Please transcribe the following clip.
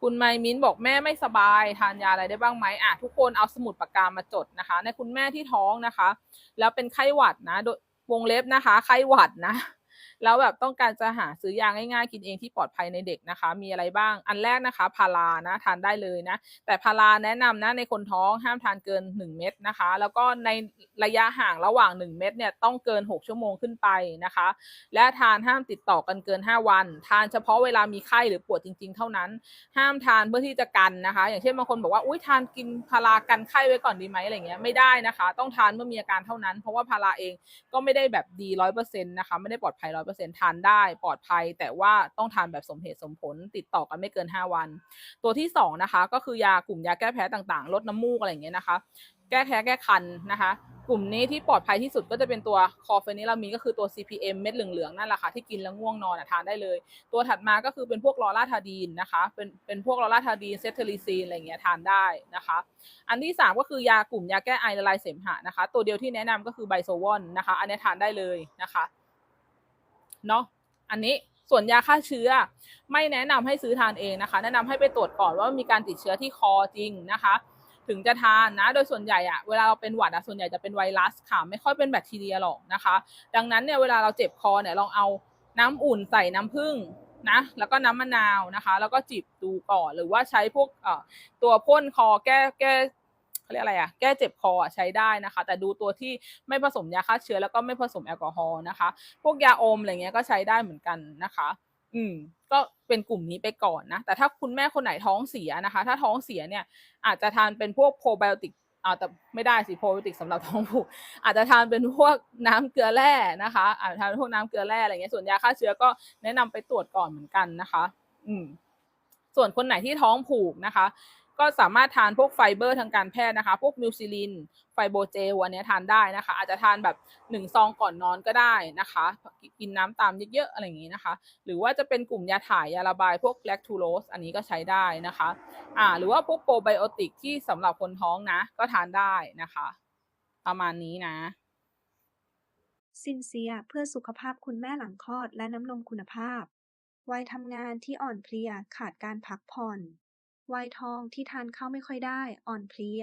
คุณไมมิ้นบอกแม่ไม่สบายทานยาอะไรได้บ้างไหมอะทุกคนเอาสมุดปากกามาจดนะคะ ในคุณแม่ที่ท้องนะคะ แล้วเป็นไข้หวัดนะดวงเล็บนะคะ ไข้หวัดนะ แล้วแบบต้องการจะหาซื้อยาง่ายๆ กินเองที่ปลอดภัยในเด็กนะคะ มีอะไรบ้าง อันแรกนะคะพารานะทานได้เลยนะ แต่พาราแนะนำนะในคนท้องห้ามทานเกิน 1 เม็ดนะคะ แล้วก็ในระยะห่างระหว่าง 1 เม็ดเนี่ยต้องเกิน 6 ชั่วโมงขึ้นไปนะคะ และทานห้ามติดต่อกันเกิน 5 วัน ทานเฉพาะเวลามีไข้หรือปวดจริง ๆ เท่านั้น ห้ามทานเพื่อที่จะกันนะคะ อย่างเช่นบางคนบอกว่าอุ้ยทานกินพารากันไข้ไว้ก่อนดีไหมอะไรเงี้ยไม่ได้นะคะ ต้องทานเมื่อมีอาการเท่านั้น เพราะว่าพาราเองก็ไม่ได้แบบดีร้อยเปอร์เซ็นต์นะคะไม่ได้ปลอดภัยร้อยร์เซ็นทานได้ปลอดภัย แต่ว่าต้องทานแบบสมเหตุสมผล ติดต่อกันไม่เกิน 5 วัน ตัวที่สองนะคะก็คือยากลุ่มยาแก้แพ้ต่างๆ ลดน้ำมูกอะไรอย่างเงี้ยนะคะ แก้แพ้แก้คันนะคะกลุ่มนี้ที่ปลอดภัยที่สุดก็จะเป็นตัวคอเฟนิลามีนก็คือตัว CPM เม็ดเหลืองๆนั่นแหละค่ะที่กินแล้วง่วงนอนอะทานได้เลย ตัวถัดมาก็คือเป็นพวกลอราทาดีนนะคะ เป็นเป็นพวกลอราทาดีนเซตเทอริซีนอะไรเงี้ยทานได้นะคะ อันที่สามก็คือยากลุ่มยาแก้ไอละลายเสมหะนะคะ ตัวเดียวที่แนะนำก็คือไบโซวอนนะคะ อันนี้ทานได้เลยนะคะ เนาะอันนี้ส่วนยาฆ่าเชื้อ ไม่แนะนำให้ซื้อทานเองนะคะ แนะนำให้ไปตรวจก่อนว่ามีการติดเชื้อที่คอจริงนะคะ ถึงจะทานนะ โดยส่วนใหญ่อะเวลาเราเป็นหวัดอะส่วนใหญ่จะเป็นไวรัสค่ะ ไม่ค่อยเป็นแบคทีเรียหรอกนะคะ ดังนั้นเนี่ยเวลาเราเจ็บคอเนี่ยลองเอาน้ำอุ่นใส่น้ำผึ้งนะแล้วก็น้ำมะนาวนะคะ แล้วก็จิบดูก่อนหรือว่าใช้พวกตัวพ่นคอแก้แก้ เขาเรียกอะไรอะแก้เจ็บคออะใช้ได้นะคะ แต่ดูตัวที่ไม่ผสมยาฆ่าเชื้อแล้วก็ไม่ผสมแอลกอฮอล์นะคะ พวกยาอมอะไรเงี้ยก็ใช้ได้เหมือนกันนะคะ อืมก็เป็นกลุ่มนี้ไปก่อนนะ แต่ถ้าคุณแม่คนไหนท้องเสียนะคะ ถ้าท้องเสียเนี่ยอาจจะทานเป็นพวกโปรไบโอติกอ่าแต่ไม่ได้สิโปรไบโอติกสำหรับท้องผูกอาจจะทานเป็นพวกน้ำเกลือแร่นะคะอาจจะทานพวกน้ำเกลือแร่อะไรเงี้ยส่วนยาฆ่าเชื้อก็แนะนำไปตรวจก่อนเหมือนกันนะคะ อืมส่วนคนไหนที่ท้องผูกนะคะ ก็สามารถทานพวกไฟเบอร์ทางการแพทย์นะคะ พวกมิวซิลิน ไฟโบเจลอันนี้ทานได้นะคะ อาจจะทานแบบหนึ่งซองก่อนนอนก็ได้นะคะ กินน้ำตามเยอะๆอะไรอย่างนี้นะคะ หรือว่าจะเป็นกลุ่มยาถ่ายยาระบายพวกแลคทูโรสอันนี้ก็ใช้ได้นะคะอ่าหรือว่าพวกโปรไบโอติกที่สำหรับคนท้องนะ ก็ทานได้นะคะ ประมาณนี้นะซินเซียเพื่อสุขภาพคุณแม่หลังคลอดและน้ำนมคุณภาพ วัยทำงานที่อ่อนเพลียขาดการพักผ่อน วัยทองที่ทานข้าวไม่ค่อยได้อ่อนเพลีย